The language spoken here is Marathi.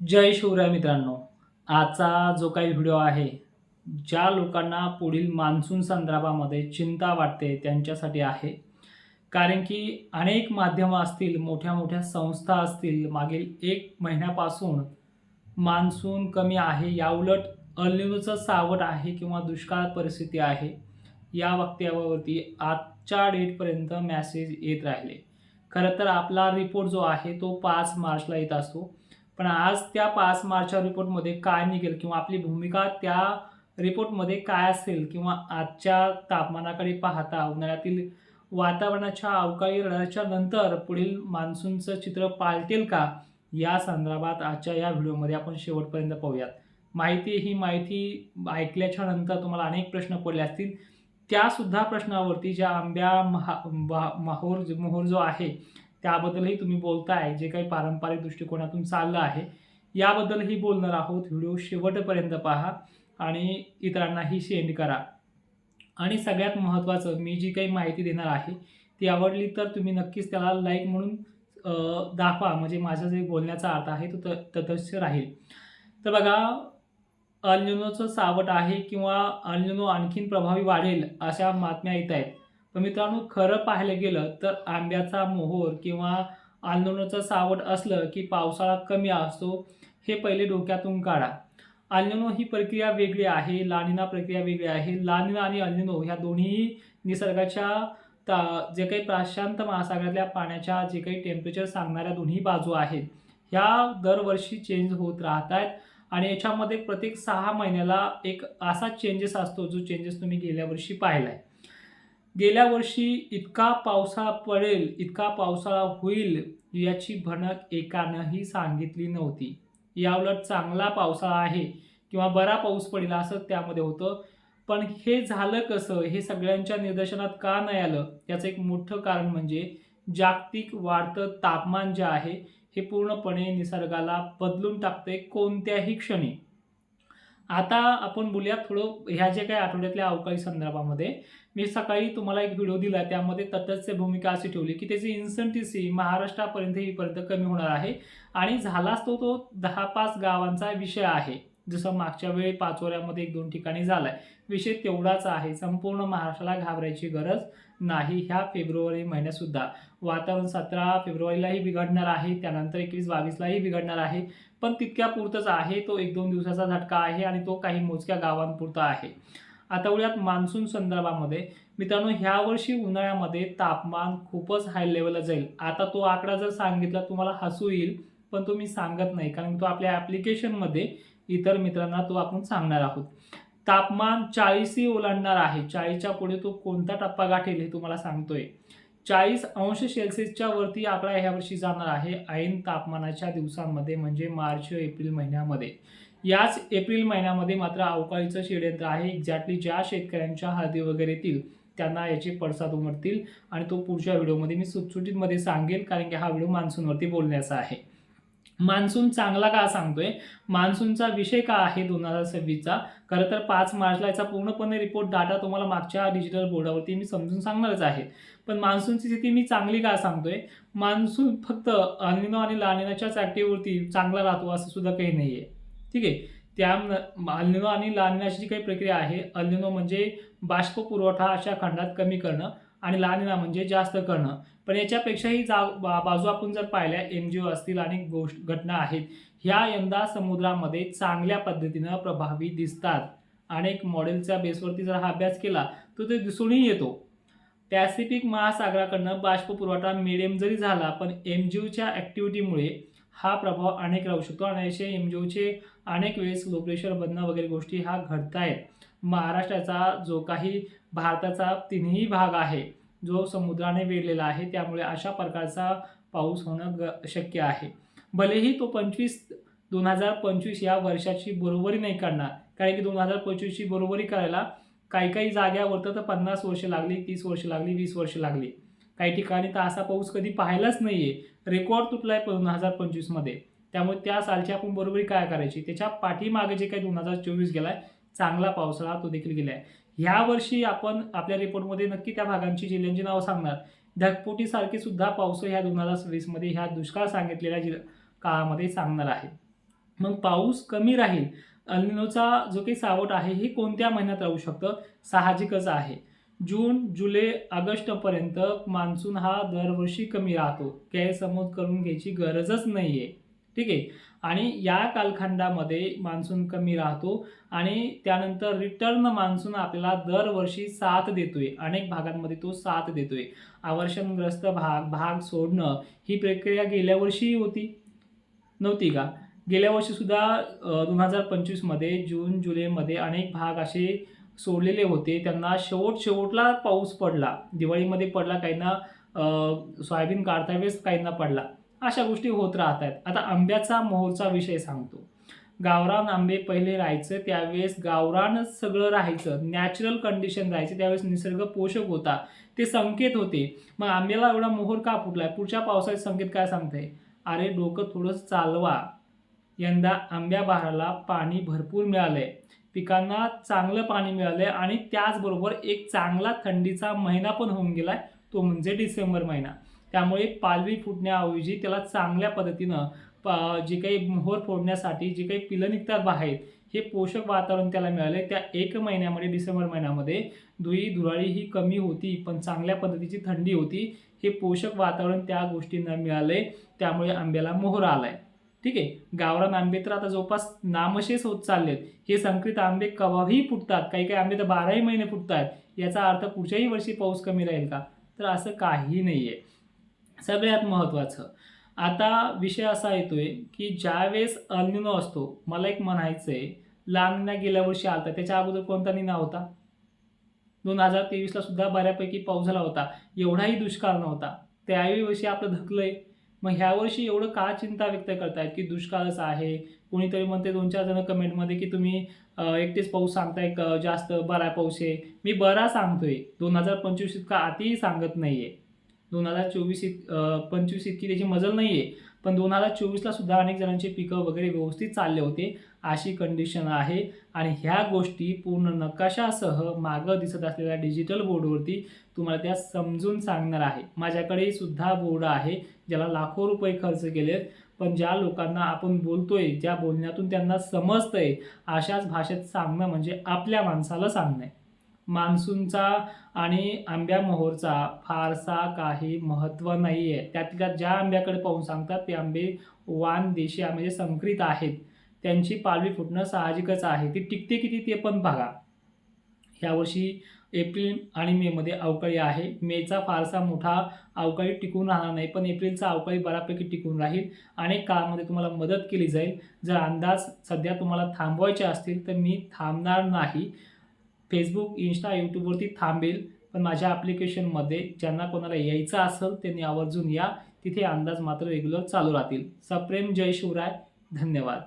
जय शिवराय मित्रांनो. आजचा जो काही व्हिडिओ आहे ज्या लोकांना पुढील मान्सून संदर्भामध्ये चिंता वाटते त्यांच्यासाठी आहे. कारण की अनेक माध्यमं असतील मोठ्या मोठ्या संस्था असतील मागील एक महिन्यापासून मान्सून कमी आहे याउलट अल्निनोचं सावट आहे किंवा दुष्काळ परिस्थिती आहे या वक्तव्यावरती आजच्या डेटपर्यंत मॅसेज येत राहिले. खरं तर आपला रिपोर्ट जो आहे तो पाच मार्चला येत असतो. पण आज त्या पाच मार्चच्या रिपोर्टमध्ये काय निघेल किंवा आपली भूमिका त्या रिपोर्टमध्ये काय असेल किंवा आजच्या तापमानाकडे पाहता उन्हाळ्यातील वातावरणाच्या अवकाळी लढ्याच्या नंतर पुढील मान्सूनचं चित्र पालटेल का? या संदर्भात आजच्या या व्हिडिओमध्ये आपण शेवटपर्यंत पाहूयात. माहिती ही माहिती ऐकल्याच्या नंतर तुम्हाला अनेक प्रश्न पडले असतील. त्यासुद्धा प्रश्नावरती ज्या आंब्या महा वा- माहोर मोहोर जो आहे त्याबद्दलही तुम्ही बोलताय जे काही पारंपरिक दृष्टिकोनातून चाललं आहे याबद्दलही बोलणार आहोत. व्हिडिओ शेवटपर्यंत पहा आणि इतरांनाही सेंड करा. आणि सगळ्यात महत्त्वाचं मी जी काही माहिती देणार आहे ती आवडली तर तुम्ही नक्कीच त्याला लाईक म्हणून दाखवा. म्हणजे माझा जे बोलण्याचा अर्थ आहे तो त- राहील. तर बघा अल्निनोचं सावट आहे किंवा अल्निनो आणखीन प्रभावी वाढेल अशा बातम्या येत आहेत. तर मित्रांनो खरं पाहायला गेलं तर आंब्याचा मोहोर किंवा अल्निनोचं सावट असलं की पावसाळा कमी असतो हे पहिले डोक्यातून काढा. अल्निनो ही प्रक्रिया वेगळी आहे लानिना प्रक्रिया वेगळी आहे. लानिना आणि अल्निनो ह्या दोन्ही निसर्गाच्या ता जे काही प्रशांत महासागरातल्या पाण्याच्या जे काही टेम्परेचर सांगणाऱ्या दोन्ही बाजू आहेत ह्या दरवर्षी चेंज होत राहत आहेत आणि याच्यामध्ये प्रत्येक सहा महिन्याला एक असा चेंजेस असतो जो चेंजेस तुम्ही गेल्या वर्षी पाहिला आहे गेल्या वर्षी इतका पावसाळा पडेल इतका पावसाळा होईल याची भणक एकानंही सांगितली नव्हती. याउलट चांगला पावसाळा आहे किंवा बरा पाऊस पडेल असं त्यामध्ये होतं. पण हे झालं कसं? हे सगळ्यांच्या निदर्शनात का नाही आलं? याचं एक मोठं कारण म्हणजे जागतिक वाढतं तापमान जे आहे हे पूर्णपणे निसर्गाला बदलून टाकते कोणत्याही क्षणी. आता आपण बोलूया थोडं ह्या जे काही आठवड्यातल्या अवकाळी संदर्भामध्ये मी सकाळी तुम्हाला एक व्हिडिओ दिला त्यामध्ये तटस्थ भूमिका अशी ठेवली की त्याची इन्सेंटिसी महाराष्ट्रापर्यंत हीपर्यंत कमी होणार आहे आणि झालाच तो तो दहा पाच गावांचा विषय आहे. जसं मागच्या वेळी पाचोऱ्यामध्ये एक दोन ठिकाणी झाला आहे विषय तेवढाच आहे संपूर्ण महाराष्ट्राला घाबरायची गरज नाही ह्या फेब्रुवारी महिन्यातसुद्धा वातावरण सतरा फेब्रुवारीलाही बिघडणार आहे त्यानंतर एकवीस बावीसलाही बिघडणार आहे. पण तितक्यापुरतच आहे. तो एक दोन दिवसाचा झटका आहे आणि तो काही मोजक्या गावांपुरता आहे. आता उड्यात मान्सून संदर्भामध्ये. मित्रांनो ह्या वर्षी उन्हाळ्यामध्ये तापमान खूपच हाय लेवलला जाईल. आता तो आकडा जर सांगितला तुम्हाला हसू येईल पण तो मी सांगत नाही. कारण तो आपल्या ॲप्लिकेशनमध्ये इतर मित्रांना तो आपण सांगणार आहोत. तापमान चाळीसही ओलांडणार आहे. चाळीसच्या पुढे तो कोणता टप्पा गाठेल हे तुम्हाला सांगतोय. चाळीस अंश सेल्सिअसच्या वरती आकडा ह्या वर्षी जाणार आहे. ऐन तापमानाच्या दिवसांमध्ये म्हणजे मार्च एप्रिल महिन्यामध्ये. याच एप्रिल महिन्यामध्ये मात्र अवकाळीचं षडयंत्र आहे. एक्झॅक्टली ज्या शेतकऱ्यांच्या हळदी वगैरे येतील त्यांना याचे पडसाद उमटतील आणि तो पुढच्या व्हिडिओमध्ये मी सुटसुटीतमध्ये सांगेन कारण की हा व्हिडिओ मान्सूनवरती बोलण्याचा आहे. मान्सून चांगला का सांगतोय? मान्सूनचा विषय का आहे दोन हजार सव्वीसचा? खरं तर पाच मार्चला याचा पूर्णपणे रिपोर्ट डाटा तुम्हाला मागच्या डिजिटल बोर्डावरती मी समजून सांगणारच आहे. पण मान्सूनची स्थिती मी चांगली का सांगतोय? मान्सून फक्त अनिनो आणि लानिनाच्याच ॲक्टिव्हवरती चांगला राहतो असं सुद्धा काही नाही आहे ठीक आहे? त्या अल्निनो आणि लानिनाची जी काही प्रक्रिया आहे अल्निनो म्हणजे बाष्प पुरवठा अशा खंडात कमी करणं. आणि लानिना म्हणजे जास्त करणं. पण याच्यापेक्षाही जा बा- बाजू आपण जर पाहिल्या एन जी ओ असतील अनेक गोष्ट घटना आहेत ह्या यंदा समुद्रामध्ये चांगल्या पद्धतीनं प्रभावी दिसतात. अनेक मॉडेलच्या बेसवरती जर हा अभ्यास केला तर ते दिसूनही येतो. पॅसिफिक महासागराकडनं बाष्प पुरवठा मिडियम जरी झाला पण एम जी ओच्या ॲक्टिव्हिटीमुळे हा प्रभाव अनेक राहू शकतो आणि असे एम जी ओचे अनेक वेळेस लो प्रेशर बनणं वगैरे गोष्टी ह्या घडतायत. महाराष्ट्राचा जो काही भारताचा तिन्ही भाग आहे जो समुद्राने वेढलेला आहे त्यामुळे अशा प्रकारचा पाऊस होणं ग शक्य आहे. भलेही तो पंचवीस दोन हजार पंचवीस या वर्षाची बरोबरी नाही करणार कारण की दोन हजार पंचवीसची बरोबरी करायला काही काही जाग्यावर तर पन्नास वर्ष लागली तीस वर्ष लागली वीस वर्ष लागली. काही ठिकाणी तर असा पाऊस कधी पाहिलाच नाही आहे रेकॉर्ड तुटला आहे दोन हजार पंचवीसमध्ये त्यामुळे त्या सालची आपण बरोबरी काय करायची? त्याच्या पाठीमागे जे काही दोन हजार चोवीस गेला आहे चांगला पावसाळा तो देखील गेला आहे ह्या वर्षी आपण आपल्या रिपोर्टमध्ये नक्की त्या भागांची जिल्ह्यांची नावं सांगणार. ढगपोटीसारखी सुद्धा पाऊस ह्या दोन हजार सव्वीसमध्ये ह्या दुष्काळ सांगितलेल्या जिल्हा काळामध्ये सांगणार आहे. मग पाऊस कमी राहील अल्निनोचा जो काही सावट आहे हे कोणत्या महिन्यात राहू शकतं? साहजिकच आहे. जून जुलै ऑगस्टपर्यंत मान्सून हा दरवर्षी कमी राहतो. गैरसमज करून घ्यायची गरजच नाही आहे ठीक आहे? आणि या कालखंडामध्ये मान्सून कमी राहतो आणि त्यानंतर रिटर्न मान्सून आपल्याला दरवर्षी साथ देतोय. अनेक भागांमध्ये तो साथ देतोय. आवर्षणग्रस्त भाग भाग सोडणं ही प्रक्रिया गेल्या वर्षी होती. नव्हती का? गेल्या वर्षीसुद्धा दोन हजार पंचवीसमध्ये जून जुलैमध्ये अनेक भाग असे सोडलेले होते. त्यांना शेवट शेवटला पाऊस पडला. दिवाळीमध्ये पडला काहींना सोयाबीन काढता वेळेस काहींना पडला. अशा गोष्टी होत राहत आहेत आता आंब्याचा मोहरचा विषय सांगतो. गावरान आंबे पहिले राहायचं त्यावेळेस गावरानच सगळं राहायचं नॅचरल कंडिशन राहायचं त्यावेळेस निसर्ग पोषक होता. ते संकेत होते. मग आंब्याला एवढा मोहर का फुटलाय? पुढच्या पावसाचे संकेत काय सांगते अरे डोकं थोडं चालवा. यंदा आंब्या बहाराला पाणी भरपूर मिळालंय. पिकांना चांगलं पाणी मिळालंय आणि त्याचबरोबर एक चांगला थंडीचा महिना पण होऊन गेलाय. तो म्हणजे डिसेंबर महिना. त्यामुळे पालवी फुटण्याऐवजी त्याला चांगल्या पद्धतीनं प- जे काही मोहर फोडण्यासाठी जे काही पिलं निघतात बाहेर हे पोषक वातावरण त्याला मिळाले त्या एक महिन्यामध्ये डिसेंबर महिन्यामध्ये धुई धुराळी ही कमी होती पण चांगल्या पद्धतीची थंडी होती. हे पोषक वातावरण त्या गोष्टींना मिळाले त्यामुळे आंब्याला मोहर आलाय. ठीक आहे? गावरान आंबे तर आता जवळपास नामशेष होत चाललेत. हे संकरित आंबे कवाही फुटतात? काही काही आंबे तर बाराही महिने फुटतात. याचा अर्थ पुढच्याही वर्षी पाऊस कमी राहील का? तर असं काही नाही आहे सगळ्यात महत्त्वाचं आता विषय असा येतोय की ज्यावेळेस अल्निनो असतो मला एक म्हणायचं आहे लांबना गेल्या वर्षी आलता त्याच्या अगोदर कोणता निना होता? दोन हजार तेवीसला सुद्धा बऱ्यापैकी पाऊस झाला होता एवढाही दुष्काळ नव्हता. त्यावेळी वर्षी आपलं धकलंय मग ह्या वर्षी एवढं का चिंता व्यक्त करतायत की दुष्काळच आहे? कोणीतरी म्हणते दोन चार जण कमेंटमध्ये की तुम्ही एकटेच पाऊस सांगताय जास्त बरा पाऊस आहे. मी बरा सांगतोय. दोन हजार पंचवीस इतका आतीही सांगत नाही आहे दोन हजार चोवीस इत पंचवीस इतकी त्याची मजल नाही आहे पण दोन हजार चोवीसला सुद्धा अनेक जणांचे पिकं वगैरे व्यवस्थित चालले होते. अशी कंडिशन आहे. आणि ह्या गोष्टी पूर्ण नकाशासह मागं दिसत असलेल्या डिजिटल बोर्डवरती तुम्हाला त्या समजून सांगणार आहे. माझ्याकडे सुद्धा बोर्ड आहे ज्याला लाखो रुपये खर्च केलेत. पण ज्या लोकांना आपण बोलतोय ज्या बोलण्यातून त्यांना समजतंय अशाच भाषेत सांगणं म्हणजे आपल्या माणसाला सांगणं आहे. मान्सूनचा आणि आंब्या मोहोरचा फारसा काही महत्त्व नाही आहे त्यातल्या ज्या आंब्याकडे पाहून सांगतात ते आंबे वान देशी आंबे जे संकरित आहेत त्यांची पालवी फुटणं साहजिकच आहे. ती टिकते किती ते पण बघा. यावर्षी एप्रिल आणि मेमध्ये अवकाळी आहे. मेचा फारसा मोठा अवकाळी टिकून राहणार नाही पण एप्रिलचा अवकाळी बऱ्यापैकी टिकून राहील अनेक काळामध्ये तुम्हाला मदत केली जाईल. जर अंदाज सध्या तुम्हाला थांबवायचे असतील तर मी थांबणार नाही. फेसबुक इन्स्टा यूट्यूबवरती थांबेल. पण माझ्या ॲप्लिकेशनमध्ये ज्यांना कोणाला यायचं असेल त्यांनी आवर्जून या. तिथे अंदाज मात्र रेग्युलर चालू राहतील. सप्रेम जय शिवराय. धन्यवाद.